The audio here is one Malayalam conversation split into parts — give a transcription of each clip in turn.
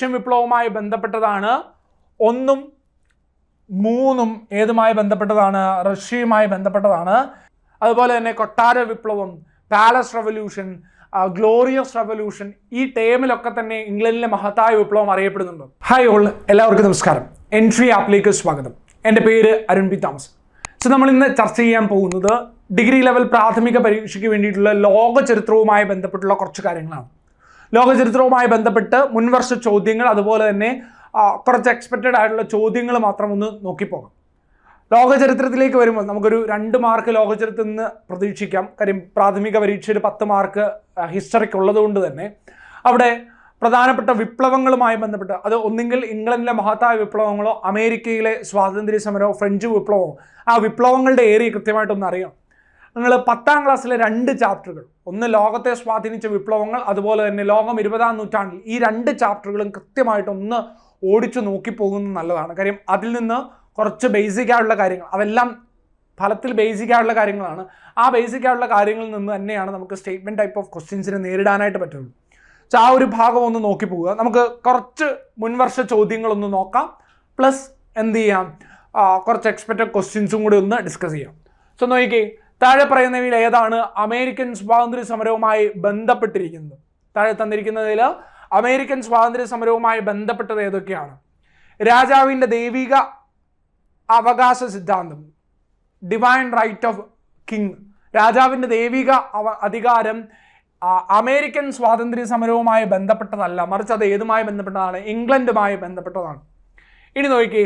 റഷ്യൻ വിപ്ലവവുമായി ബന്ധപ്പെട്ടതാണ് ഒന്നും മൂന്നും ഏതുമായി ബന്ധപ്പെട്ടതാണ്? റഷ്യയുമായി ബന്ധപ്പെട്ടതാണ്. അതുപോലെ തന്നെ കൊട്ടാര വിപ്ലവം പാലസ് റവല്യൂഷൻ ഗ്ലോറിയസ് റവല്യൂഷൻ ഈ ടേമിലൊക്കെ തന്നെ ഇംഗ്ലണ്ടിലെ മഹത്തായ വിപ്ലവം അറിയപ്പെടുന്നുണ്ട്. ഹായ് ഓൾ എല്ലാവർക്കും നമസ്കാരം. എൻട്രി ആപ്പിലേക്ക് സ്വാഗതം. എന്റെ പേര് അരുൺ പി തോമസ്. സോ നമ്മൾ ഇന്ന് ചർച്ച ചെയ്യാൻ പോകുന്നത് ഡിഗ്രി ലെവൽ പ്രാഥമിക പരീക്ഷയ്ക്ക് വേണ്ടിയിട്ടുള്ള ലോക ചരിത്രവുമായി ബന്ധപ്പെട്ടുള്ള കുറച്ച് കാര്യങ്ങളാണ്. ലോക ചരിത്രവുമായി ബന്ധപ്പെട്ട് മുൻവർഷ ചോദ്യങ്ങൾ അതുപോലെ തന്നെ കുറച്ച് എക്സ്പെക്റ്റഡ് ആയിട്ടുള്ള ചോദ്യങ്ങൾ മാത്രം ഒന്ന് നോക്കിപ്പോകാം. ലോക ചരിത്രത്തിലേക്ക് വരുമ്പോൾ നമുക്കൊരു രണ്ട് മാർക്ക് ലോക ചരിത്രത്തിൽ നിന്ന് പ്രതീക്ഷിക്കാം. കാര്യം പ്രാഥമിക പരീക്ഷയിൽ പത്ത് മാർക്ക് ഹിസ്റ്ററിക്ക് ഉള്ളതുകൊണ്ട് തന്നെ. അവിടെ പ്രധാനപ്പെട്ട വിപ്ലവങ്ങളുമായി ബന്ധപ്പെട്ട് അത് ഒന്നുകിൽ ഇംഗ്ലണ്ടിലെ മഹത്തായ വിപ്ലവങ്ങളോ അമേരിക്കയിലെ സ്വാതന്ത്ര്യ സമരമോ ഫ്രഞ്ച് വിപ്ലവമോ ആ വിപ്ലവങ്ങളുടെ ഏരിയ കൃത്യമായിട്ടൊന്ന് അറിയാം നിങ്ങൾ പത്താം ക്ലാസ്സിലെ രണ്ട് ചാപ്റ്ററുകൾ ഒന്ന് ലോകത്തെ സ്വാധീനിച്ച വിപ്ലവങ്ങൾ അതുപോലെ തന്നെ ലോകം ഇരുപതാം നൂറ്റാണ്ടിൽ ഈ രണ്ട് ചാപ്റ്ററുകളും കൃത്യമായിട്ടൊന്ന് ഓടിച്ചു നോക്കിപ്പോകുന്നത് നല്ലതാണ്. കാര്യം അതിൽ നിന്ന് കുറച്ച് ബേസിക് ആയിട്ടുള്ള കാര്യങ്ങൾ അതെല്ലാം ഫലത്തിൽ ബേസിക് ആയിട്ടുള്ള കാര്യങ്ങളാണ്. ആ ബേസിക് ആയിട്ടുള്ള കാര്യങ്ങളിൽ നിന്ന് തന്നെയാണ് നമുക്ക് സ്റ്റേറ്റ്മെന്റ് ടൈപ്പ് ഓഫ് ക്വസ്റ്റ്യൻസിനെ നേരിടാനായിട്ട് പറ്റുള്ളൂ. സോ ആ ഒരു ഭാഗം ഒന്ന് നോക്കി പോവുക. നമുക്ക് കുറച്ച് മുൻവർഷ ചോദ്യങ്ങളൊന്ന് നോക്കാം. പ്ലസ് എന്ത് ചെയ്യാം? കുറച്ച് എക്സ്പെക്റ്റഡ് ക്വസ്റ്റ്യൻസും കൂടി ഒന്ന് ഡിസ്കസ് ചെയ്യാം. സോ നോക്കിക്കേ താഴെ പറയുന്നവയിൽ ഏതാണ്? അമേരിക്കൻ സ്വാതന്ത്ര്യ സമരവുമായി ബന്ധപ്പെട്ടിരിക്കുന്നത്. താഴെ തന്നിരിക്കുന്നതിൽ അമേരിക്കൻ സ്വാതന്ത്ര്യ സമരവുമായി ബന്ധപ്പെട്ടത് ഏതൊക്കെയാണ്? രാജാവിന്റെ ദൈവിക അവകാശ സിദ്ധാന്തം. ഡിവൈൻ റൈറ്റ് ഓഫ് കിങ് രാജാവിന്റെ ദൈവിക അധികാരം അമേരിക്കൻ സ്വാതന്ത്ര്യ സമരവുമായി ബന്ധപ്പെട്ടതല്ല. മറിച്ച് അത് ഏതുമായി ബന്ധപ്പെട്ടതാണ്? ഇംഗ്ലണ്ടുമായി ബന്ധപ്പെട്ടതാണ്. ഇനി നോക്കിക്കേ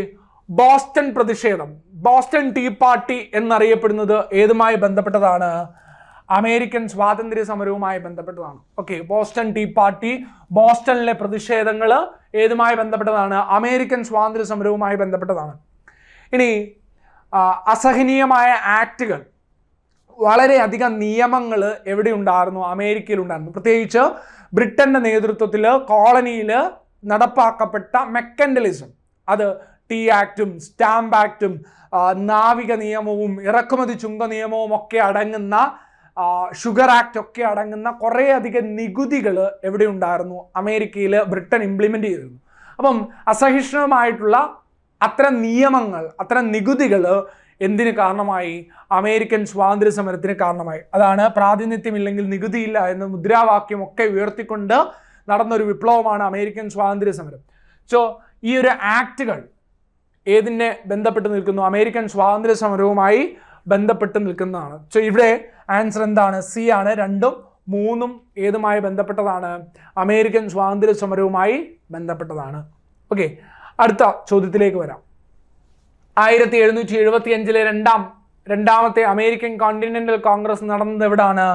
ബോസ്റ്റൺ പ്രതിഷേധം. ബോസ്റ്റൺ ടീ പാർട്ടി എന്നറിയപ്പെടുന്നത് ഏതുമായി ബന്ധപ്പെട്ടതാണ്? അമേരിക്കൻ സ്വാതന്ത്ര്യ സമരവുമായി ബന്ധപ്പെട്ടതാണ്. ഓക്കെ ബോസ്റ്റൺ ടീ പാർട്ടി ബോസ്റ്റണിലെ പ്രതിഷേധങ്ങൾ ഏതുമായി ബന്ധപ്പെട്ടതാണ്? അമേരിക്കൻ സ്വാതന്ത്ര്യ സമരവുമായി ബന്ധപ്പെട്ടതാണ്. ഇനി അസഹനീയമായ ആക്റ്റുകൾ. വളരെയധികം നിയമങ്ങൾ എവിടെ ഉണ്ടായിരുന്നു? അമേരിക്കയിൽ ഉണ്ടായിരുന്നു. പ്രത്യേകിച്ച് ബ്രിട്ടന്റെ നേതൃത്വത്തിൽ കോളനിയിൽ നടപ്പാക്കപ്പെട്ട മെക്കൻഡലിസം. അത് ടീ ആക്റ്റും സ്റ്റാമ്പ് ആക്റ്റും നാവിക നിയമവും ഇറക്കുമതി ചുങ്ക നിയമവും ഒക്കെ അടങ്ങുന്ന ഷുഗർ ആക്ട് ഒക്കെ അടങ്ങുന്ന കുറേയധികം നികുതികൾ എവിടെ ഉണ്ടായിരുന്നു? അമേരിക്കയിൽ ബ്രിട്ടൻ ഇംപ്ലിമെന്റ് ചെയ്തിരുന്നു. അപ്പം അസഹിഷ്ണുമായിട്ടുള്ള അത്തരം നിയമങ്ങൾ അത്തരം നികുതികൾ എന്തിന് കാരണമായി? അമേരിക്കൻ സ്വാതന്ത്ര്യ സമരത്തിന് കാരണമായി. അതാണ് പ്രാതിനിധ്യമില്ലെങ്കിൽ നികുതിയില്ല എന്ന മുദ്രാവാക്യം ഒക്കെ ഉയർത്തിക്കൊണ്ട് നടന്നൊരു വിപ്ലവമാണ് അമേരിക്കൻ സ്വാതന്ത്ര്യ സമരം. സോ ഈ ഒരു ആക്റ്റുകൾ ഏതിനെ ബന്ധപ്പെട്ട് നിൽക്കുന്നു? അമേരിക്കൻ സ്വാതന്ത്ര്യ സമരവുമായി ബന്ധപ്പെട്ട് നിൽക്കുന്നതാണ്. സോ ഇവിടെ ആൻസർ എന്താണ്? സി ആണ്. രണ്ടും മൂന്നും ഏതുമായി ബന്ധപ്പെട്ടതാണ്? അമേരിക്കൻ സ്വാതന്ത്ര്യ സമരവുമായി ബന്ധപ്പെട്ടതാണ്. ഓക്കെ അടുത്ത ചോദ്യത്തിലേക്ക് വരാം. ആയിരത്തി എഴുന്നൂറ്റി എഴുപത്തി അഞ്ചിലെ രണ്ടാം രണ്ടാമത്തെ അമേരിക്കൻ കോണ്ടിനെന്റൽ കോൺഗ്രസ് നടന്നത് എവിടാണ്?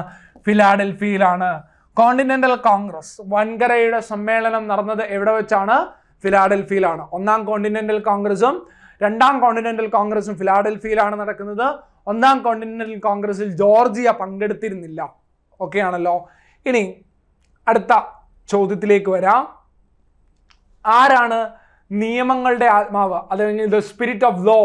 ഫിലാഡൽഫിയിലാണ് കോണ്ടിനെന്റൽ കോൺഗ്രസ് വൻകരയുടെ സമ്മേളനം നടന്നത് എവിടെ വെച്ചാണ്? ഫിലാഡൽഫിയിലാണ്. ഒന്നാം കോണ്ടിനെന്റൽ കോൺഗ്രസും രണ്ടാം കോണ്ടിനെന്റൽ കോൺഗ്രസും ഫിലാഡൽഫിയിലാണ് നടക്കുന്നത്. ഒന്നാം കോണ്ടിനെന്റൽ കോൺഗ്രസിൽ ജോർജിയ പങ്കെടുത്തിരുന്നില്ല. ഓക്കെ ആണല്ലോ? ഇനി അടുത്ത ചോദ്യത്തിലേക്ക് വരാം. ആരാണ് നിയമങ്ങളുടെ ആത്മാവ്? അല്ലെങ്കിൽ ദ സ്പിരിറ്റ് ഓഫ് ലോ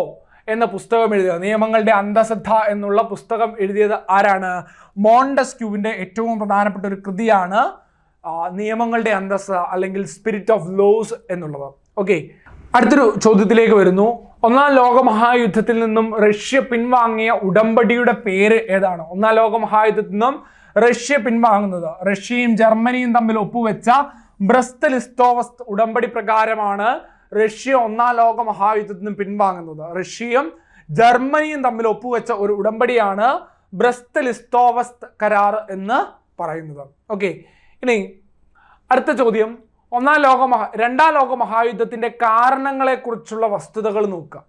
എന്ന പുസ്തകം എഴുതിയത്. നിയമങ്ങളുടെ അന്തസദ്ധ എന്നുള്ള പുസ്തകം എഴുതിയത് ആരാണ്? മോണ്ടസ്ക്യൂവിന്റെ ഏറ്റവും പ്രധാനപ്പെട്ട ഒരു കൃതിയാണ് നിയമങ്ങളുടെ അന്തസ്സ അല്ലെങ്കിൽ സ്പിരിറ്റ് ഓഫ് ലോസ് എന്നുള്ളത്. ഓക്കെ അടുത്തൊരു ചോദ്യത്തിലേക്ക് വരുന്നു. ഒന്നാം ലോകമഹായുദ്ധത്തിൽ നിന്നും റഷ്യ പിൻവാങ്ങിയ ഉടമ്പടിയുടെ പേര് ഏതാണ്? ഒന്നാം ലോകമഹായുദ്ധത്തിൽ നിന്നും റഷ്യ പിൻവാങ്ങുന്നത്. റഷ്യയും ജർമ്മനിയും തമ്മിൽ ഒപ്പുവെച്ച ബ്രസ്തലിസ്തോവസ് ഉടമ്പടി പ്രകാരമാണ് റഷ്യ ഒന്നാം ലോക മഹായുദ്ധത്തിൽ നിന്നും പിൻവാങ്ങുന്നത്. റഷ്യയും ജർമ്മനിയും തമ്മിൽ ഒപ്പുവെച്ച ഒരു ഉടമ്പടിയാണ് ബ്രസ്തലിസ്തോവസ് കരാർ എന്ന് പറയുന്നത്. ഓക്കെ ഇനി അടുത്ത ചോദ്യം. ഒന്നാം ലോക മഹാ രണ്ടാം ലോക മഹായുദ്ധത്തിന്റെ കാരണങ്ങളെക്കുറിച്ചുള്ള വസ്തുതകൾ നോക്കുക.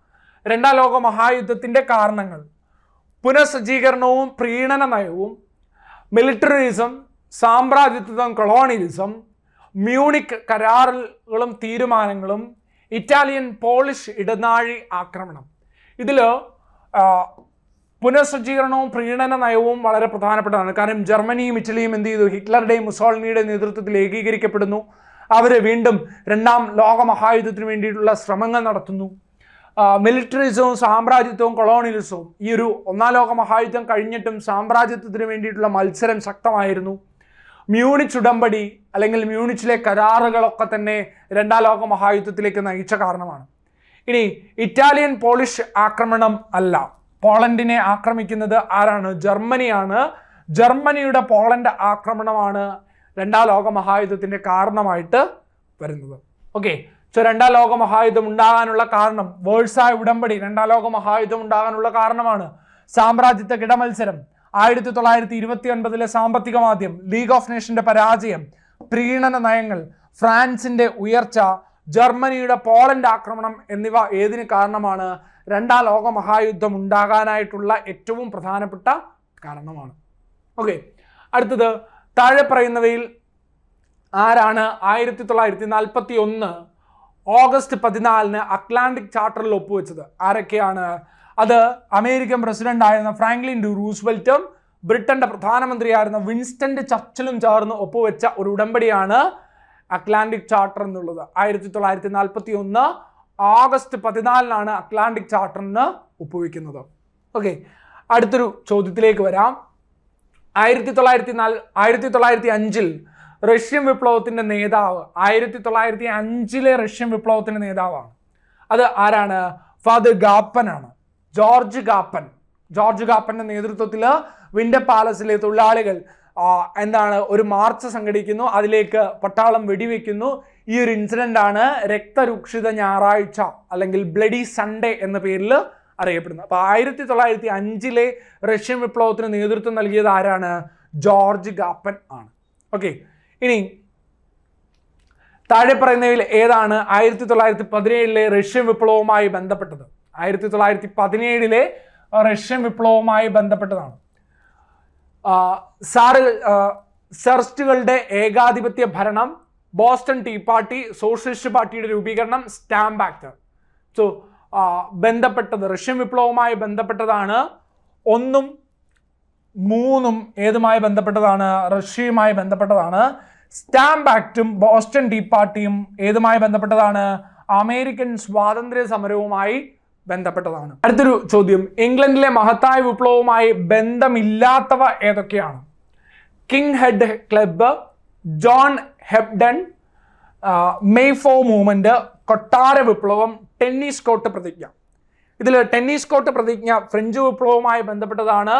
രണ്ടാം ലോക മഹായുദ്ധത്തിന്റെ കാരണങ്ങൾ. പുനഃസജ്ജീകരണവും പ്രീണന നയവും മിലിറ്ററിസം സാമ്രാജ്യത്വം കൊളോണിയലിസം മ്യൂണിക് കരാറുകളും തീരുമാനങ്ങളും ഇറ്റാലിയൻ പോളിഷ് ഇടനാഴി ആക്രമണം. ഇതിൽ പുനഃസജ്ജീകരണവും പ്രീണന നയവും വളരെ പ്രധാനപ്പെട്ടതാണ്. കാരണം ജർമ്മനിയും ഇറ്റലിയും എന്ത് ചെയ്തു? ഹിറ്റ്ലറുടെയും മുസോളിനിയുടെയും നേതൃത്വത്തിൽ ഏകീകരിക്കപ്പെടുന്നു. അവർ വീണ്ടും രണ്ടാം ലോക മഹായുദ്ധത്തിന് വേണ്ടിയിട്ടുള്ള ശ്രമങ്ങൾ നടത്തുന്നു. മിലിറ്ററിസവും സാമ്രാജ്യത്വവും കൊളോണിയലിസവും ഈ ഒരു ഒന്നാം ലോക മഹായുദ്ധം കഴിഞ്ഞിട്ടും സാമ്രാജ്യത്വത്തിന് വേണ്ടിയിട്ടുള്ള മത്സരം ശക്തമായിരുന്നു. മ്യൂണിച്ച് ഉടമ്പടി അല്ലെങ്കിൽ മ്യൂണിച്ചിലെ കരാറുകളൊക്കെ തന്നെ രണ്ടാം ലോക മഹായുദ്ധത്തിലേക്ക് നയിച്ച കാരണമാണ്. ഇനി ഇറ്റാലിയൻ പോളിഷ് ആക്രമണം അല്ല. പോളണ്ടിനെ ആക്രമിക്കുന്നത് ആരാണ്? ജർമ്മനിയാണ്. ജർമ്മനിയുടെ പോളണ്ട് ആക്രമണമാണ് രണ്ടാം ലോക മഹായുദ്ധത്തിന്റെ കാരണമായിട്ട് വരുന്നത്. ഓക്കെ. സോ രണ്ടാം ലോക മഹായുദ്ധം ഉണ്ടാകാനുള്ള കാരണം വേഴ്സായ ഉടമ്പടി രണ്ടാം ലോക മഹായുദ്ധം ഉണ്ടാകാനുള്ള കാരണമാണ് സാമ്രാജ്യത്വ കിടമത്സരം. ആയിരത്തി തൊള്ളായിരത്തി ഇരുപത്തി ഒൻപതിലെ സാമ്പത്തിക മാധ്യം ലീഗ് ഓഫ് നേഷന്റെ പരാജയം പ്രീണന നയങ്ങൾ ഫ്രാൻസിന്റെ ഉയർച്ച ജർമ്മനിയുടെ പോളണ്ട് ആക്രമണം എന്നിവ ഏതിന് കാരണമാണ്? രണ്ടാം ലോക മഹായുദ്ധം ഉണ്ടാകാനായിട്ടുള്ള ഏറ്റവും പ്രധാനപ്പെട്ട കാരണമാണ്. ഓക്കെ അടുത്തത് താഴെ പറയുന്നവയിൽ ആരാണ്? ആയിരത്തി തൊള്ളായിരത്തി നാൽപ്പത്തി ഒന്ന് ഓഗസ്റ്റ് പതിനാലിന് അറ്റ്ലാന്റിക് ചാർട്ടറിൽ ഒപ്പുവെച്ചത്. ആരൊക്കെയാണ്? അത് അമേരിക്കൻ പ്രസിഡന്റ് ആയിരുന്ന ഫ്രാങ്ക്ലിൻ ഡി റൂസ്വെൽറ്റും ബ്രിട്ടന്റെ പ്രധാനമന്ത്രിയായിരുന്ന വിൻസ്റ്റന്റ് ചർച്ചിലും ചേർന്ന് ഒപ്പുവെച്ച ഒരു ഉടമ്പടിയാണ് അറ്റ്ലാന്റിക് ചാർട്ടർ എന്നുള്ളത്. ആയിരത്തി തൊള്ളായിരത്തി നാൽപ്പത്തി ഒന്ന് ഓഗസ്റ്റ് പതിനാലിനാണ് അറ്റ്ലാന്റിക് ചാർട്ടറിന് ഒപ്പുവെക്കുന്നത്. ഓക്കെ അടുത്തൊരു ചോദ്യത്തിലേക്ക് വരാം. ആയിരത്തി തൊള്ളായിരത്തി നാല് ആയിരത്തി തൊള്ളായിരത്തി അഞ്ചിൽ റഷ്യൻ വിപ്ലവത്തിന്റെ നേതാവ് ആയിരത്തി തൊള്ളായിരത്തി അഞ്ചിലെ റഷ്യൻ വിപ്ലവത്തിന്റെ നേതാവാണ്. അത് ആരാണ്? ഫാദർ ഗാപ്പൻ ആണ് ജോർജ് ഗാപ്പൻ. ജോർജ് ഗാപ്പന്റെ നേതൃത്വത്തിൽ വിൻഡർ പാലസിലെ തൊഴിലാളികൾ എന്താണ് ഒരു മാർച്ച് സംഘടിക്കുന്നു അതിലേക്ക് പട്ടാളം വെടിവെക്കുന്നു. ഈ ഒരു ഇൻസിഡന്റ് ആണ് രക്തരൂക്ഷിത ഞായറാഴ്ച അല്ലെങ്കിൽ ബ്ലഡി സൺഡേ എന്ന പേരിൽ അറിയപ്പെടുന്നത്. അപ്പോൾ ആയിരത്തി തൊള്ളായിരത്തി അഞ്ചിലെ റഷ്യൻ വിപ്ലവത്തിന് നേതൃത്വം നൽകിയത് ആരാണ്? ജോർജ് ഗാപ്പൻ ആണ്. ഓക്കെ ഇനി താഴെ പറയുന്നവയിൽ ഏതാണ് ആയിരത്തി തൊള്ളായിരത്തി പതിനേഴിലെ റഷ്യൻ വിപ്ലവവുമായി ബന്ധപ്പെട്ടത്? ആയിരത്തി തൊള്ളായിരത്തി പതിനേഴിലെ റഷ്യൻ വിപ്ലവവുമായി ബന്ധപ്പെട്ടതാണ്. സാറ് സെർസ്റ്റുകളുടെ ഏകാധിപത്യ ഭരണം ബോസ്റ്റൺ ടീ പാർട്ടി സോഷ്യലിസ്റ്റ് പാർട്ടിയുടെ രൂപീകരണം സ്റ്റാമ്പ് ആക്ട്. സോ ബന്ധപ്പെട്ടത് റഷ്യൻ വിപ്ലവവുമായി ബന്ധപ്പെട്ടതാണ് ഒന്നും മൂന്നും ഏതുമായി ബന്ധപ്പെട്ടതാണ് റഷ്യയുമായി ബന്ധപ്പെട്ടതാണ് സ്റ്റാമ്പ് ആക്റ്റും ബോസ്റ്റൺ ടീ പാർട്ടിയും ഏതുമായി ബന്ധപ്പെട്ടതാണ് അമേരിക്കൻ സ്വാതന്ത്ര്യ സമരവുമായി ബന്ധപ്പെട്ടതാണ്. അടുത്തൊരു ചോദ്യം ഇംഗ്ലണ്ടിലെ മഹത്തായ വിപ്ലവവുമായി ബന്ധമില്ലാത്തവ ഏതൊക്കെയാണ്? King head club John Hampden May fourth movement കൊട്ടാര വിപ്ലവം ടെന്നീസ് കോട്ട് പ്രതിജ്ഞ. ഇതിൽ ടെന്നീസ് കോട്ട് പ്രതിജ്ഞ ഫ്രഞ്ച് വിപ്ലവവുമായി ബന്ധപ്പെട്ടതാണ്.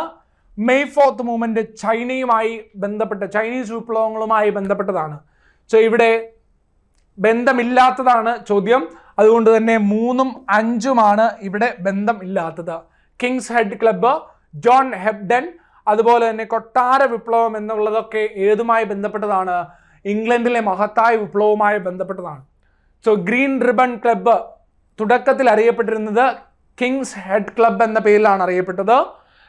മെയ് ഫോർത്ത് മൂവ്മെന്റ് ചൈനയുമായി ബന്ധപ്പെട്ട ചൈനീസ് വിപ്ലവങ്ങളുമായി ബന്ധപ്പെട്ടതാണ്. സോ ഇവിടെ ബന്ധമില്ലാത്തതാണ് ചോദ്യം. അതുകൊണ്ട് തന്നെ മൂന്നും അഞ്ചുമാണ് ഇവിടെ ബന്ധമില്ലാത്തത്. King's Head Club John Hebden അതുപോലെ തന്നെ കൊട്ടാര വിപ്ലവം എന്നുള്ളതൊക്കെ ഏതുമായി ബന്ധപ്പെട്ടതാണ്? ഇംഗ്ലണ്ടിലെ മഹത്തായ വിപ്ലവവുമായി ബന്ധപ്പെട്ടതാണ്. സോ ഗ്രീൻ റിബൺ ക്ലബ്ബ് തുടക്കത്തിൽ അറിയപ്പെട്ടിരുന്നത് കിങ്സ് ഹെഡ് ക്ലബ്ബ് എന്ന പേരിലാണ് അറിയപ്പെട്ടത്.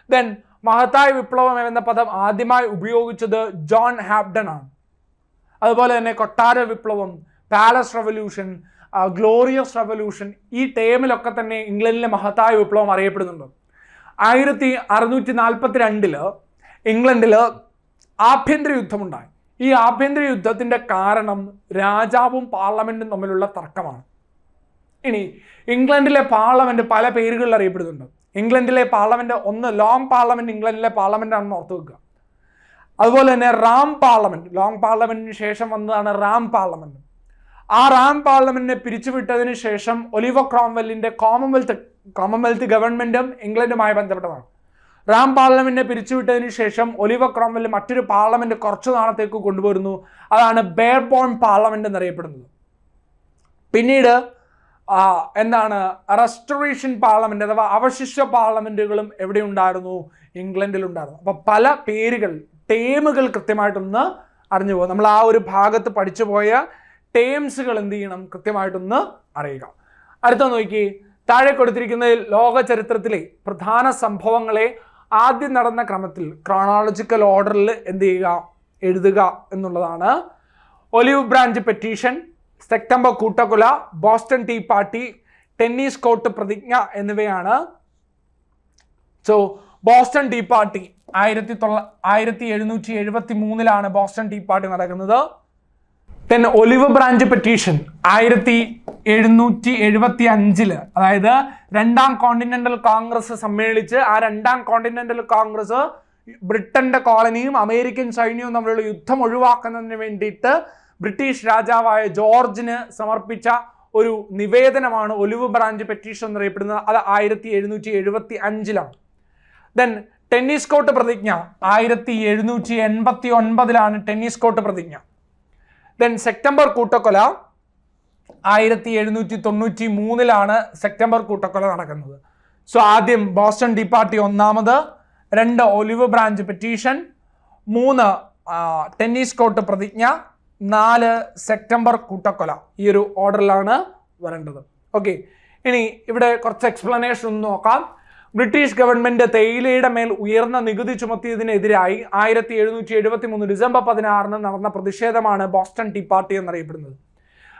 ദെൻ മഹത്തായ വിപ്ലവം എന്ന പദം ആദ്യമായി ഉപയോഗിച്ചത് ജോൺ ഹാപ്ഡൺ ആണ്. അതുപോലെ തന്നെ കൊട്ടാര വിപ്ലവം പാലസ് റെവല്യൂഷൻ ഗ്ലോറിയസ് റെവല്യൂഷൻ ഈ ടേമിലൊക്കെ തന്നെ ഇംഗ്ലണ്ടിലെ മഹത്തായ വിപ്ലവം അറിയപ്പെടുന്നുണ്ട്. ആയിരത്തി അറുന്നൂറ്റി നാൽപ്പത്തി രണ്ടിൽ ഇംഗ്ലണ്ടിൽ ആഭ്യന്തര യുദ്ധമുണ്ടായി. ഈ ആഭ്യന്തര യുദ്ധത്തിന്റെ കാരണം രാജാവും പാർലമെന്റും തമ്മിലുള്ള തർക്കമാണ്. ഇനി ഇംഗ്ലണ്ടിലെ പാർലമെന്റ് പല പേരുകളിൽ അറിയപ്പെടുന്നുണ്ട്. ഇംഗ്ലണ്ടിലെ പാർലമെന്റ് ഒന്ന് ലോങ് പാർലമെന്റ് ഇംഗ്ലണ്ടിലെ പാർലമെന്റ് ആണെന്ന് ഓർത്ത് വെക്കുക. അതുപോലെ തന്നെ റാം പാർലമെന്റ് ലോങ് പാർലമെന്റിന് ശേഷം വന്നതാണ് റാം പാർലമെന്റ്. ആ റാം പാർലമെന്റിനെ പിരിച്ചുവിട്ടതിന് ശേഷം ഒലിവ ക്രോംവെല്ലിന്റെ കോമൺവെൽത്ത് കോമൺവെൽത്ത് ഗവൺമെന്റും ഇംഗ്ലണ്ടുമായി ബന്ധപ്പെട്ടതാണ്. റാം പാർലമെന്റിനെ പിരിച്ചുവിട്ടതിന് ശേഷം ഒലിവ ക്രോംവെൽ മറ്റൊരു പാർലമെന്റ് കുറച്ചു നാളത്തേക്ക് കൊണ്ടുവരുന്നു. അതാണ് ബെയർബോൺ പാർലമെന്റ് എന്നറിയപ്പെടുന്നത്. പിന്നീട് എന്താണ് റെസ്റ്റോറേഷൻ പാർലമെന്റ് അഥവാ അവശിഷ്ട പാർലമെന്റുകളും എവിടെ ഉണ്ടായിരുന്നു? ഇംഗ്ലണ്ടിലുണ്ടായിരുന്നു അപ്പോൾ പല പേരുകൾ ടേമുകൾ കൃത്യമായിട്ടൊന്ന് അറിഞ്ഞു പോകും നമ്മൾ ആ ഒരു ഭാഗത്ത് പഠിച്ചു പോയ ടേംസുകൾ എന്ത് ചെയ്യണം? കൃത്യമായിട്ടൊന്ന് അറിയുക. അടുത്ത നോക്കി. താഴെ കൊടുത്തിരിക്കുന്നതിൽ ലോക ചരിത്രത്തിലെ പ്രധാന സംഭവങ്ങളെ ആദ്യം നടന്ന ക്രമത്തിൽ ക്രോണോളജിക്കൽ ഓർഡറിൽ എന്ത് ചെയ്യുക എഴുതുക എന്നുള്ളതാണ്. ഒലിവ് ബ്രാഞ്ച് പെറ്റീഷൻ സെപ്റ്റംബർ കൂട്ടക്കൊല Boston tea party tennis court പ്രതിജ്ഞ എന്നിവയാണ്. സോ ബോസ്റ്റൺ ടീ പാർട്ടി ആയിരത്തി തൊള്ള ആയിരത്തി എഴുന്നൂറ്റി എഴുപത്തി മൂന്നിലാണ് ബോസ്റ്റൺ ടീ പാർട്ടി നടക്കുന്നത്. ദെൻ ഒലിവ് ബ്രാഞ്ച് പെറ്റീഷൻ ആയിരത്തി എഴുന്നൂറ്റി എഴുപത്തി അഞ്ചിൽ അതായത് രണ്ടാം കോണ്ടിനെന്റൽ കോൺഗ്രസ് സമ്മേളിച്ച് ആ രണ്ടാം കോണ്ടിനെന്റൽ കോൺഗ്രസ് ബ്രിട്ടന്റെ കോളനിയും അമേരിക്കൻ സൈന്യവും തമ്മിലുള്ള യുദ്ധം ഒഴിവാക്കുന്നതിന് വേണ്ടിയിട്ട് ബ്രിട്ടീഷ് രാജാവായ ജോർജിന് സമർപ്പിച്ച ഒരു നിവേദനമാണ് ഒലിവ് ബ്രാഞ്ച് പെറ്റീഷൻ എന്നറിയപ്പെടുന്നത്. അത് ആയിരത്തി എഴുന്നൂറ്റി എഴുപത്തി അഞ്ചിലാണ് ദെൻ ടെന്നീസ് കോട്ട് പ്രതിജ്ഞ ആയിരത്തി എഴുന്നൂറ്റി എൺപത്തി ഒൻപതിലാണ് ടെന്നീസ് കോട്ട് പ്രതിജ്ഞ. ദെൻ സെപ്റ്റംബർ കൂട്ടക്കൊല ആയിരത്തി എഴുന്നൂറ്റി തൊണ്ണൂറ്റി മൂന്നിലാണ് സെപ്റ്റംബർ കൂട്ടക്കൊല നടക്കുന്നത്. സോ ആദ്യം ബോസ്റ്റൺ ഡി പാർട്ടി ഒന്നാമത് രണ്ട് ഒലിവ് ബ്രാഞ്ച് പെറ്റീഷൻ മൂന്ന് ടെന്നീസ് കോർട്ട് പ്രതിജ്ഞ നാല് സെപ്റ്റംബർ കൂട്ടക്കൊല. ഈ ഒരു ഓർഡറിലാണ് വരേണ്ടത്. ഓക്കെ ഇനി ഇവിടെ കുറച്ച് എക്സ്പ്ലനേഷൻ ഒന്ന് നോക്കാം. ബ്രിട്ടീഷ് ഗവൺമെന്റ് തേയിലയുടെ മേൽ ഉയർന്ന നികുതി ചുമത്തിയതിനെതിരായി ആയിരത്തി എഴുന്നൂറ്റി എഴുപത്തി മൂന്ന് ഡിസംബർ പതിനാറിന് നടന്ന പ്രതിഷേധമാണ് ബോസ്റ്റൺ ടീ പാർട്ടി എന്നറിയപ്പെടുന്നത്.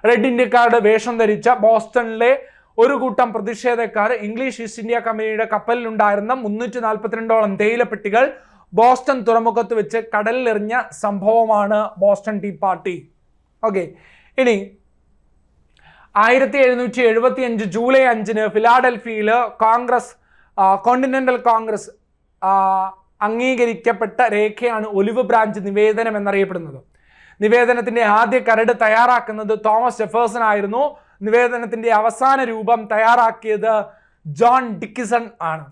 റെഡ് ഇന്ത്യക്കാരുടെ വേഷം ധരിച്ച ബോസ്റ്റണിലെ ഒരു കൂട്ടം പ്രതിഷേധക്കാർ ഇംഗ്ലീഷ് ഈസ്റ്റ് ഇന്ത്യ കമ്പനിയുടെ കപ്പലിലുണ്ടായിരുന്ന മുന്നൂറ്റി നാൽപ്പത്തിരണ്ടോളം തേയിലപ്പെട്ടികൾ ബോസ്റ്റൺ തുറമുഖത്ത് വെച്ച് കടലിലെറിഞ്ഞ സംഭവമാണ് ബോസ്റ്റൺ ടീ പാർട്ടി. ഓക്കെ ഇനി ആയിരത്തി എഴുന്നൂറ്റി എഴുപത്തി അഞ്ച് ജൂലൈ അഞ്ചിന് ഫിലാഡൽഫിയയിൽ കോൺഗ്രസ് കോണ്ടിനെന്റൽ കോൺഗ്രസ് അംഗീകരിക്കപ്പെട്ട രേഖയാണ് ഒലിവ് ബ്രാഞ്ച് നിവേദനം എന്നറിയപ്പെടുന്നത്. നിവേദനത്തിന്റെ ആദ്യ കരട് തയ്യാറാക്കുന്നത് തോമസ് ജെഫേഴ്സൺ ആയിരുന്നു. നിവേദനത്തിന്റെ അവസാന രൂപം തയ്യാറാക്കിയത് ജോൺ ഡിക്കിസൺ ആണ്.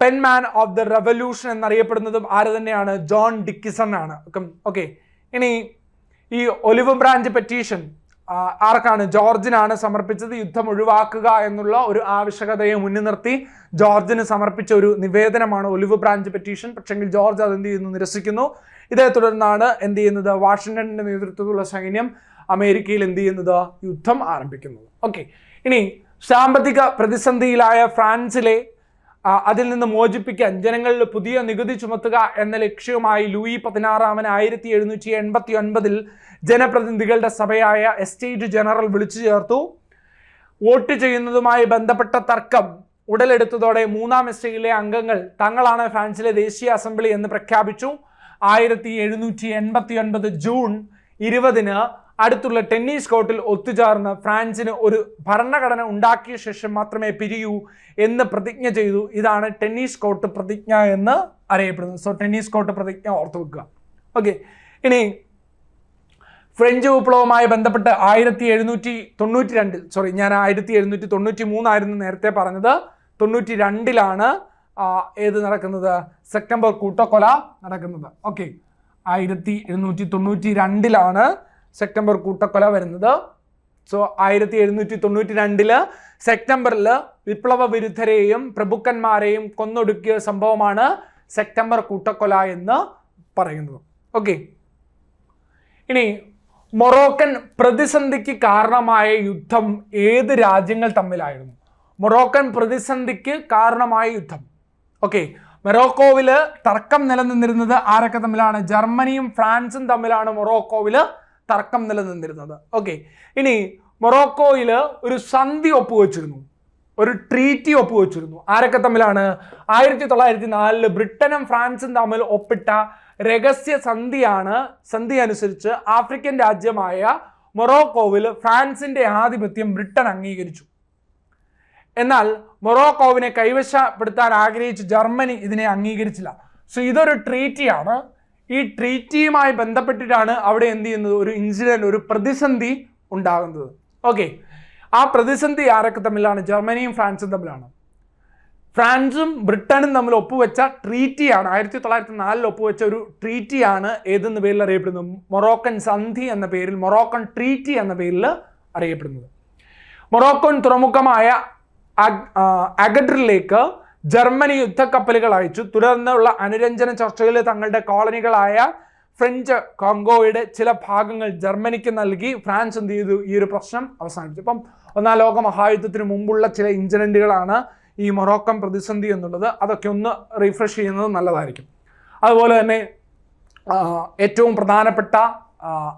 പെൻമാൻ ഓഫ് ദ റെവല്യൂഷൻ എന്നറിയപ്പെടുന്നതും ആര് തന്നെയാണ്? ജോൺ ഡിക്കിസൺ ആണ്. ഓക്കെ ഇനി ഈ ഒലിവ് ബ്രാഞ്ച് പെറ്റീഷൻ. ആർക്കാണ്? ജോർജിനാണ് സമർപ്പിച്ചത്. യുദ്ധം ഒഴിവാക്കുക എന്നുള്ള ഒരു ആവശ്യകതയെ മുന്നിൽ നിർത്തി ജോർജിന് സമർപ്പിച്ച ഒരു നിവേദനമാണ് ഒലിവ് ബ്രാഞ്ച് പെറ്റീഷൻ. പക്ഷെങ്കിൽ ജോർജ് അത് എന്ത് ചെയ്യുന്നു? നിരസിക്കുന്നു. ഇതേ തുടർന്നാണ് എന്ത് ചെയ്യുന്നത്? വാഷിംഗ്ടണിന്റെ നേതൃത്വത്തിലുള്ള സൈന്യം അമേരിക്കയിൽ എന്ത് ചെയ്യുന്നത്? യുദ്ധം ആരംഭിക്കുന്നത്. ഓക്കെ. ഇനി സാമ്പത്തിക പ്രതിസന്ധിയിലായ ഫ്രാൻസിലെ അതിൽ നിന്ന് മോചിപ്പിക്കാൻ ജനങ്ങളിൽ പുതിയ നികുതി ചുമത്തുക എന്ന ലക്ഷ്യവുമായി ലൂയി പതിനാറാമൻ ആയിരത്തി എഴുന്നൂറ്റി എൺപത്തി ഒൻപതിൽ ജനപ്രതിനിധികളുടെ സഭയായ എസ്റ്റേറ്റ് ജനറൽ വിളിച്ചു ചേർത്തു. വോട്ട് ചെയ്യുന്നതുമായി ബന്ധപ്പെട്ട തർക്കം ഉടലെടുത്തതോടെ മൂന്നാം എസ്റ്റേറ്റിലെ അംഗങ്ങൾ തങ്ങളാണ് ഫ്രാൻസിലെ ദേശീയ അസംബ്ലി എന്ന് പ്രഖ്യാപിച്ചു. ആയിരത്തി എഴുന്നൂറ്റി എൺപത്തി ഒൻപത് ജൂൺ ഇരുപതിന് അടുത്തുള്ള ടെന്നീസ് കോർട്ടിൽ ഒത്തുചേർന്ന് ഫ്രാൻസിന് ഒരു ഭരണഘടന ഉണ്ടാക്കിയ ശേഷം മാത്രമേ പിരിയൂ എന്ന് പ്രതിജ്ഞ ചെയ്തു. ഇതാണ് ടെന്നീസ് കോർട്ട് പ്രതിജ്ഞ എന്ന് അറിയപ്പെടുന്നത്. സോ ടെന്നീസ് കോർട്ട് പ്രതിജ്ഞ ഓർത്തു വെക്കുക. ഓക്കെ ഇനി ഫ്രഞ്ച് വിപ്ലവവുമായി ബന്ധപ്പെട്ട് ആയിരത്തി എഴുന്നൂറ്റി തൊണ്ണൂറ്റി രണ്ടിൽ സോറി ഞാൻ ആയിരത്തി എഴുന്നൂറ്റി തൊണ്ണൂറ്റി മൂന്നായിരുന്നു നേരത്തെ പറഞ്ഞത്. തൊണ്ണൂറ്റി രണ്ടിലാണ് ഏത് നടക്കുന്നത്? സെപ്റ്റംബർ കൂട്ടക്കൊല നടക്കുന്നത്. ഓക്കെ ആയിരത്തി എഴുന്നൂറ്റി തൊണ്ണൂറ്റി രണ്ടിലാണ് സെപ്റ്റംബർ കൂട്ടക്കൊല വരുന്നത്. സോ ആയിരത്തി എഴുന്നൂറ്റി തൊണ്ണൂറ്റി രണ്ടിൽ സെപ്റ്റംബറിൽ വിപ്ലവ വിരുദ്ധരെയും പ്രഭുക്കന്മാരെയും കൊന്നൊടുക്കിയ സംഭവമാണ് സെപ്റ്റംബർ കൂട്ടക്കൊല എന്ന് പറയുന്നത്. ഓക്കെ ഇനി മൊറോക്കൻ പ്രതിസന്ധിക്ക് കാരണമായ യുദ്ധം ഏത് രാജ്യങ്ങൾ തമ്മിലായിരുന്നു? മൊറോക്കൻ പ്രതിസന്ധിക്ക് കാരണമായ യുദ്ധം. ഓക്കെ മൊറോക്കോവിൽ തർക്കം നിലനിന്നിരുന്നത് ആരൊക്കെ തമ്മിലാണ്? ജർമ്മനിയും ഫ്രാൻസും തമ്മിലാണ് മൊറോക്കോവിൽ തർക്കം നിലനിന്നിരുന്നത്. ഓക്കെ ഇനി മൊറോക്കോയിൽ ഒരു സന്ധി ഒപ്പുവെച്ചിരുന്നു. ഒരു ട്രീറ്റി ഒപ്പുവെച്ചിരുന്നു. ആരൊക്കെ തമ്മിലാണ്? ആയിരത്തി തൊള്ളായിരത്തി നാലിൽ ബ്രിട്ടനും ഫ്രാൻസും തമ്മിൽ ഒപ്പിട്ട രഹസ്യ സന്ധിയാണ് സന്ധി അനുസരിച്ച് ആഫ്രിക്കൻ രാജ്യമായ മൊറോക്കോവിൽ ഫ്രാൻസിന്റെ ആധിപത്യം ബ്രിട്ടൻ അംഗീകരിച്ചു. എന്നാൽ മൊറോക്കോവിനെ കൈവശപ്പെടുത്താൻ ആഗ്രഹിച്ച ജർമ്മനി ഇതിനെ അംഗീകരിച്ചില്ല. സോ ഇതൊരു ട്രീറ്റിയാണ് ഈ ട്രീറ്റിയുമായി ബന്ധപ്പെട്ടിട്ടാണ് അവിടെ എന്ത് ചെയ്യുന്നത്? ഒരു ഇൻസിഡന്റ് ഒരു പ്രതിസന്ധി ഉണ്ടാകുന്നത്. ഓക്കെ ആ പ്രതിസന്ധി ആരൊക്കെ തമ്മിലാണ്? ജർമ്മനിയും ഫ്രാൻസും തമ്മിലാണ്. ഫ്രാൻസും ബ്രിട്ടനും തമ്മിൽ ഒപ്പുവെച്ച ട്രീറ്റിയാണ് ആയിരത്തി തൊള്ളായിരത്തി നാലിൽ ഒപ്പുവെച്ച ഒരു ട്രീറ്റിയാണ് ഏതെന്ന പേരിൽ അറിയപ്പെടുന്നത്? മൊറോക്കൻ സന്ധി എന്ന പേരിൽ മൊറോക്കൻ ട്രീറ്റി എന്ന പേരിൽ അറിയപ്പെടുന്നത്. മൊറോക്കൻ തുറമുഖമായ അഗഡ്രിലേക്ക് ജർമ്മനി യുദ്ധക്കപ്പലുകൾ അയച്ചു. തുടർന്നുള്ള അനുരഞ്ജന ചർച്ചയിൽ തങ്ങളുടെ കോളനികളായ ഫ്രഞ്ച് കോങ്കോയുടെ ചില ഭാഗങ്ങൾ ജർമ്മനിക്ക് നൽകി. ഫ്രാൻസ് എന്ത് ചെയ്തു? ഈ ഒരു പ്രശ്നം അവസാനിപ്പിച്ചു. അപ്പം ഒന്നാം ലോക മഹായുദ്ധത്തിന് മുമ്പുള്ള ചില ഇൻസിഡന്റുകളാണ് ഈ മൊറോക്കൻ പ്രതിസന്ധി എന്നുള്ളത്. അതൊക്കെ ഒന്ന് റീഫ്രഷ് ചെയ്യുന്നത് നല്ലതായിരിക്കും. അതുപോലെ തന്നെ ഏറ്റവും പ്രധാനപ്പെട്ട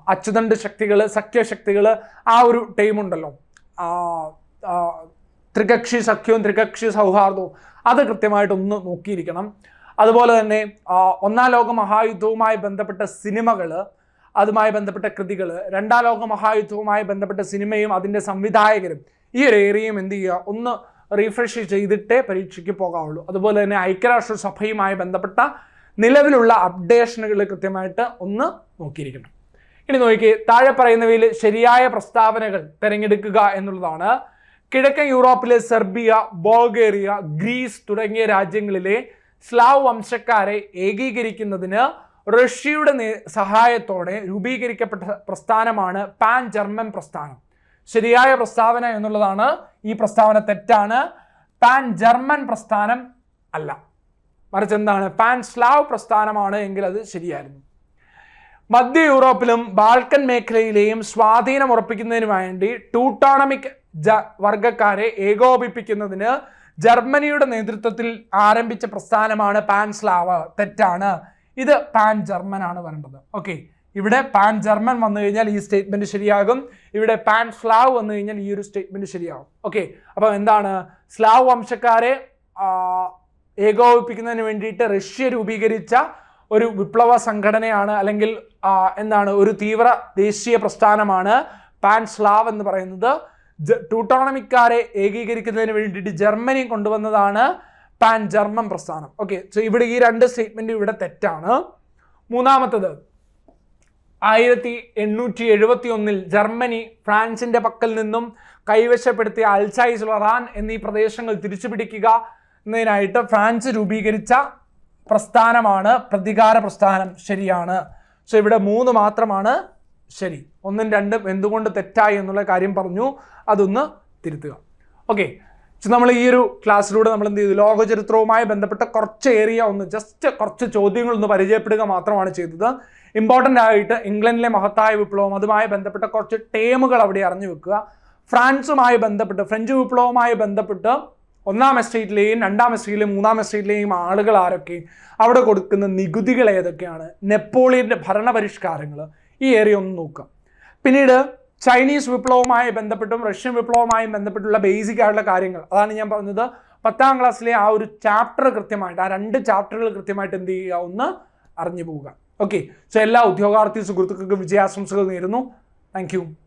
അച്ചുതണ്ട് ശക്തികൾ സഖ്യശക്തികൾ ആ ഒരു ടൈമുണ്ടല്ലോ. ത്രികക്ഷി സഖ്യവും ത്രികക്ഷി സൗഹാർദ്ദവും അത് കൃത്യമായിട്ടൊന്ന് നോക്കിയിരിക്കണം. അതുപോലെ തന്നെ ഒന്നാം ലോക മഹായുദ്ധവുമായി ബന്ധപ്പെട്ട സിനിമകൾ അതുമായി ബന്ധപ്പെട്ട കൃതികൾ രണ്ടാം ലോക മഹായുദ്ധവുമായി ബന്ധപ്പെട്ട സിനിമയും അതിന്റെ സംവിധായകരും ഈ ഒരു ഏരിയയും എന്ത് ചെയ്യുക? ഒന്ന് റീഫ്രഷ് ചെയ്തിട്ടേ പരീക്ഷയ്ക്ക് പോകാവുള്ളൂ. അതുപോലെ തന്നെ ഐക്യരാഷ്ട്രസഭയുമായി ബന്ധപ്പെട്ട നിലവിലുള്ള അപ്ഡേഷനുകൾ കൃത്യമായിട്ട് ഒന്ന് നോക്കിയിരിക്കണം. ഇനി നോക്കി താഴെ പറയുന്നവയിൽ ശരിയായ പ്രസ്താവനകൾ തിരഞ്ഞെടുക്കുക എന്നുള്ളതാണ് കിഴക്കൻ യൂറോപ്പിലെ സെർബിയ ബോൾഗേറിയ ഗ്രീസ് തുടങ്ങിയ രാജ്യങ്ങളിലെ സ്ലാവ് വംശക്കാരെ ഏകീകരിക്കുന്നതിന് റഷ്യയുടെ സഹായത്തോടെ രൂപീകരിക്കപ്പെട്ട പ്രസ്ഥാനമാണ് പാൻ ജർമ്മൻ പ്രസ്ഥാനം. ശരിയായ പ്രസ്താവന എന്നുള്ളതാണ് ഈ പ്രസ്താവന തെറ്റാണ്. പാൻ ജർമ്മൻ പ്രസ്ഥാനം അല്ല. മറിച്ച് എന്താണ്? പാൻ സ്ലാവ് പ്രസ്ഥാനമാണ് എങ്കിൽ അത് ശരിയായിരുന്നു. മധ്യ യൂറോപ്പിലും ബാൾക്കൻ മേഖലയിലെയും സ്വാധീനം ഉറപ്പിക്കുന്നതിന് വേണ്ടി ടൂട്ടോണമിക് ജ വർഗക്കാരെ ഏകോപിപ്പിക്കുന്നതിന് ജർമ്മനിയുടെ നേതൃത്വത്തിൽ ആരംഭിച്ച പ്രസ്ഥാനമാണ് പാൻ സ്ലാവ്. തെറ്റാണ്. ഇത് പാൻ ജർമ്മൻ ആണ് വരേണ്ടത്. ഓക്കെ. ഇവിടെ പാൻ ജർമ്മൻ വന്നു കഴിഞ്ഞാൽ ഈ സ്റ്റേറ്റ്മെന്റ് ശരിയാകും. ഇവിടെ പാൻ സ്ലാവ് വന്നു കഴിഞ്ഞാൽ ഈ ഒരു സ്റ്റേറ്റ്മെന്റ് ശരിയാകും. ഓക്കെ. അപ്പം എന്താണ്? സ്ലാവ് വംശക്കാരെ ഏകോപിപ്പിക്കുന്നതിന് വേണ്ടിയിട്ട് റഷ്യ രൂപീകരിച്ച ഒരു വിപ്ലവ സംഘടനയാണ് അല്ലെങ്കിൽ എന്താണ്? ഒരു തീവ്ര ദേശീയ പ്രസ്ഥാനമാണ് പാൻ സ്ലാവ് എന്ന് പറയുന്നത്. ടൂട്ടോണമിക്കാരെ ഏകീകരിക്കുന്നതിന് വേണ്ടിയിട്ട് ജർമ്മനി കൊണ്ടുവന്നതാണ് പാൻ ജർമ്മൻ പ്രസ്ഥാനം. ഓക്കെ സോ ഇവിടെ ഈ രണ്ട് സ്റ്റേറ്റ്മെന്റ് ഇവിടെ തെറ്റാണ്. മൂന്നാമത്തത് ആയിരത്തി എണ്ണൂറ്റി എഴുപത്തി ഒന്നിൽ ജർമ്മനി ഫ്രാൻസിന്റെ പക്കൽ നിന്നും കൈവശപ്പെടുത്തിയ അൽസൈസ് ലൊറാൻ എന്നീ പ്രദേശങ്ങൾ തിരിച്ചുപിടിക്കുക എന്നതിനായിട്ട് ഫ്രാൻസ് രൂപീകരിച്ച പ്രസ്ഥാനമാണ് പ്രതികാര പ്രസ്ഥാനം ശരിയാണ്. സോ ഇവിടെ മൂന്ന് മാത്രമാണ് ശരി. ഒന്നും രണ്ടും എന്തുകൊണ്ട് തെറ്റായി എന്നുള്ള കാര്യം പറഞ്ഞു. അതൊന്ന് തിരുത്തുക. ഓക്കെ. നമ്മൾ ഈ ഒരു ക്ലാസ്സിലൂടെ നമ്മൾ എന്ത് ചെയ്തു? ലോകചരിത്രവുമായി ബന്ധപ്പെട്ട കുറച്ച് ഏരിയ ഒന്ന് ജസ്റ്റ് കുറച്ച് ചോദ്യങ്ങൾ ഒന്ന് പരിചയപ്പെടുക മാത്രമാണ് ചെയ്തത്. ഇമ്പോർട്ടന്റ് ആയിട്ട് ഇംഗ്ലണ്ടിലെ മഹത്തായ വിപ്ലവം അതുമായി ബന്ധപ്പെട്ട കുറച്ച് ടേമുകൾ അവിടെ അറിഞ്ഞു വെക്കുക. ഫ്രാൻസുമായി ബന്ധപ്പെട്ട് ഫ്രഞ്ച് വിപ്ലവവുമായി ബന്ധപ്പെട്ട് ഒന്നാം എസ്റ്റേറ്റിലെയും രണ്ടാം എസ്റ്റേറ്റിലെയും മൂന്നാം എസ്റ്റേറ്റിലെയും ആളുകൾ ആരൊക്കെ? അവിടെ കൊടുക്കുന്ന നികുതികൾ ഏതൊക്കെയാണ്? നെപ്പോളിയന്റെ ഭരണപരിഷ്കാരങ്ങൾ ഈ ഏരിയ ഒന്ന് നോക്കാം. പിന്നീട് ചൈനീസ് വിപ്ലവവുമായി ബന്ധപ്പെട്ടും റഷ്യൻ വിപ്ലവവുമായും ബന്ധപ്പെട്ടുള്ള ബേസിക് ആയിട്ടുള്ള കാര്യങ്ങൾ. അതാണ് ഞാൻ പറഞ്ഞത്. പത്താം ക്ലാസ്സിലെ ആ ഒരു ചാപ്റ്റർ കൃത്യമായിട്ട് ആ രണ്ട് ചാപ്റ്ററുകൾ കൃത്യമായിട്ട് എന്ത് ചെയ്യുക? ഒന്ന് അറിഞ്ഞു പോവുക ഓക്കെ സോ എല്ലാ ഉദ്യോഗാർത്ഥി സുഹൃത്തുക്കൾക്കും വിജയാശംസകൾ നേരുന്നു. താങ്ക്